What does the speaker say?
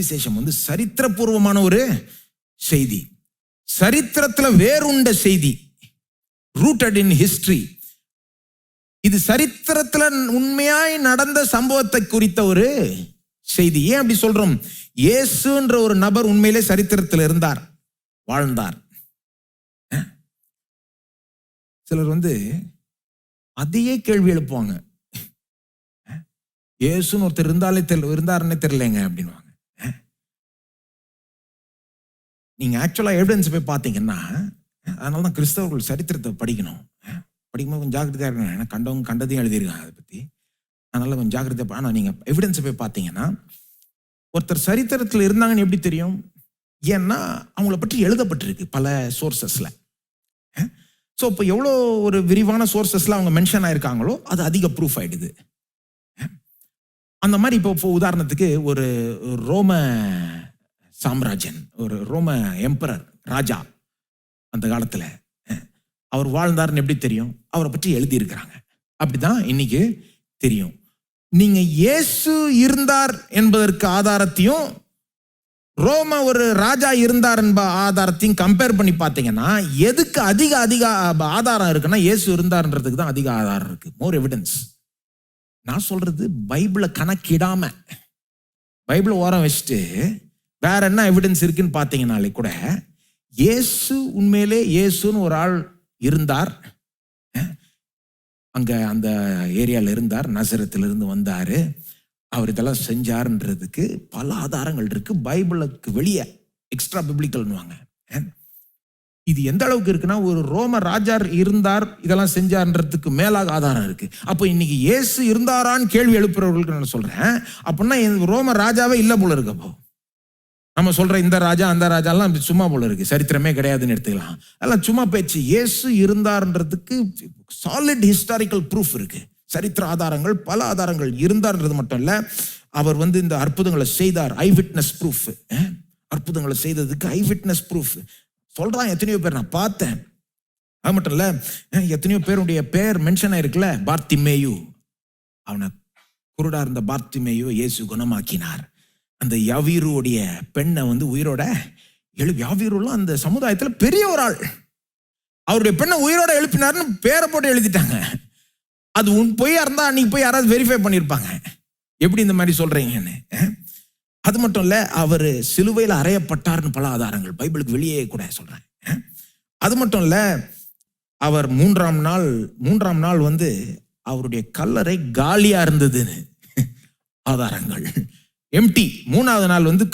சுவிசேஷம் வந்து சரித்திரபூர்வமான ஒரு செய்தி. சரித்திரத்துல வேறுண்ட செய்தி. ரூட்டட் இன் ஹிஸ்டரி இது சரித்திரத்துல உண்மையாய் நடந்த சம்பவத்தை குறித்த ஒரு செய்தி. ஏன் அப்படி சொல்றோம்? இயேசுன்ற ஒரு நபர் உண்மையிலே சரித்திரத்தில் இருந்தார். வாழ்ந்தார். சிலர் வந்து அதையே கேள்வி எழுப்புவாங்க. இயேசுன்னு ஒருத்தர் இருந்தாலே தெரியல இருந்தாருன்னே தெரியலங்க அப்படின்வாங்க நீங்கள் ஆக்சுவலாக எவிடன்ஸ் போய் பார்த்தீங்கன்னா அதனால தான் கிறிஸ்தவர்கள் சரித்திரத்தை படிக்கணும். படிக்கும்போது கொஞ்சம் ஜாக்கிரதையாக இருக்கணும் ஏன்னா கண்டவங்க கண்டதையும் எழுதியிருக்காங்க அதை பற்றி அதனால் கொஞ்சம் ஜாக்கிரதை ஆனால் நீங்கள் எவிடன்ஸ் போய் பார்த்தீங்கன்னா ஒருத்தர் சரித்திரத்தில் இருந்தாங்கன்னு எப்படி தெரியும்? ஏன்னா அவங்கள பற்றி எழுதப்பட்டிருக்கு பல சோர்சஸில் ஸோ இப்போ எவ்வளோ ஒரு விரிவான சோர்சஸில் அவங்க மென்ஷன் ஆயிருக்காங்களோ அது அதிக ப்ரூஃப் ஆயிடுது. அந்த மாதிரி இப்போ இப்போ உதாரணத்துக்கு ஒரு ரோம சாம்ராஜ்யன் ஒரு ரோம எம்பரர் ராஜா. அந்த காலத்தில் அவர் வாழ்ந்தாருன்னு எப்படி தெரியும்? அவரை பற்றி எழுதியிருக்கிறாங்க. அப்படிதான் இன்னைக்கு தெரியும். நீங்க இயேசு இருந்தார் என்பதற்கு ஆதாரத்தையும் ரோம ஒரு ராஜா இருந்தார் என்ப ஆதாரத்தையும் கம்பேர் பண்ணி பார்த்தீங்கன்னா எதுக்கு அதிக அதிக ஆதாரம் இருக்குன்னா இயேசு இருந்தார்ன்றதுக்கு தான் அதிக ஆதாரம் இருக்கு. மோர் எவிடன்ஸ் நான் சொல்றது பைபிளை கணக்கிடாம பைபிளை ஓரம் வச்சுட்டு வேற என்ன எவிடன்ஸ் இருக்குன்னு பார்த்தீங்கனாலே கூட இயேசு உண்மையிலே இயேசுன்னு ஒரு ஆள் இருந்தார். அங்கே அந்த ஏரியாவில் இருந்தார் நசரத்திலிருந்து இருந்து அவர் இதெல்லாம் செஞ்சாருன்றதுக்கு பல ஆதாரங்கள் இருக்கு. பைபிளுக்கு வெளியே எக்ஸ்ட்ரா பிப்ளிக்கல்னுவாங்க இது எந்த அளவுக்கு இருக்குன்னா ஒரு ரோம ராஜார் இருந்தார் இதெல்லாம் செஞ்சார்ன்றதுக்கு மேலாக ஆதாரம் இருக்கு. அப்போ இன்னைக்கு இயேசு இருந்தாரான்னு கேள்வி எழுப்புறவர்களுக்கு நான் சொல்றேன். அப்படின்னா ரோம ராஜாவே இல்லை போல இருக்கப்போ நம்ம சொல்ற இந்த ராஜா அந்த ராஜாலாம் சும்மா போல இருக்கு. சரித்திரமே கிடையாதுன்னு எடுத்துக்கலாம். அதெல்லாம் சும்மா பேச்சு. இயேசு இருந்தார்ன்றதுக்கு சாலிட் ஹிஸ்டாரிக்கல் ப்ரூஃப் இருக்கு. சரித்திர ஆதாரங்கள் பல ஆதாரங்கள் இருந்தார்ன்றது மட்டும் இல்ல அவர் வந்து இந்த அற்புதங்களை செய்தார். ஐ விட்னஸ் ப்ரூஃப் அற்புதங்களை செய்ததுக்கு ஐ விட்னஸ் ப்ரூஃப் சொல்றான் எத்தனையோ பேர். நான் பார்த்தேன். அது மட்டும் இல்ல எத்தனையோ பேருடைய பேர் மென்ஷன் ஆயிருக்குல்ல பார்த்திமேயு. அவனை குருடா இருந்த பார்த்திமேயு இயேசு குணமாக்கினார். அந்த யவீருடைய பெண்ணை வந்து உயிரோட எழு யாவீருலாம் அந்த சமுதாயத்தில் பெரிய ஒரு ஆள். அவருடைய பெண்ணை உயிரோட எழுப்பினார்னு பேரை போட்டு எழுதிட்டாங்க. அது உன் பொய்யா இருந்தா அன்னைக்கு போய் யாராவது வெரிஃபை பண்ணியிருப்பாங்க எப்படி இந்த மாதிரி சொல்றீங்கன்னு அது மட்டும் இல்லை அவர் சிலுவையில் அறையப்பட்டார்னு பல ஆதாரங்கள். பைபிளுக்கு வெளியே கூட சொல்றேன் அது மட்டும் இல்லை அவர் மூன்றாம் நாள் மூன்றாம் நாள் வந்து அவருடைய கல்லறை காலியா இருந்ததுன்னு ஆதாரங்கள். எம்டி மூணாவது நாள் வந்து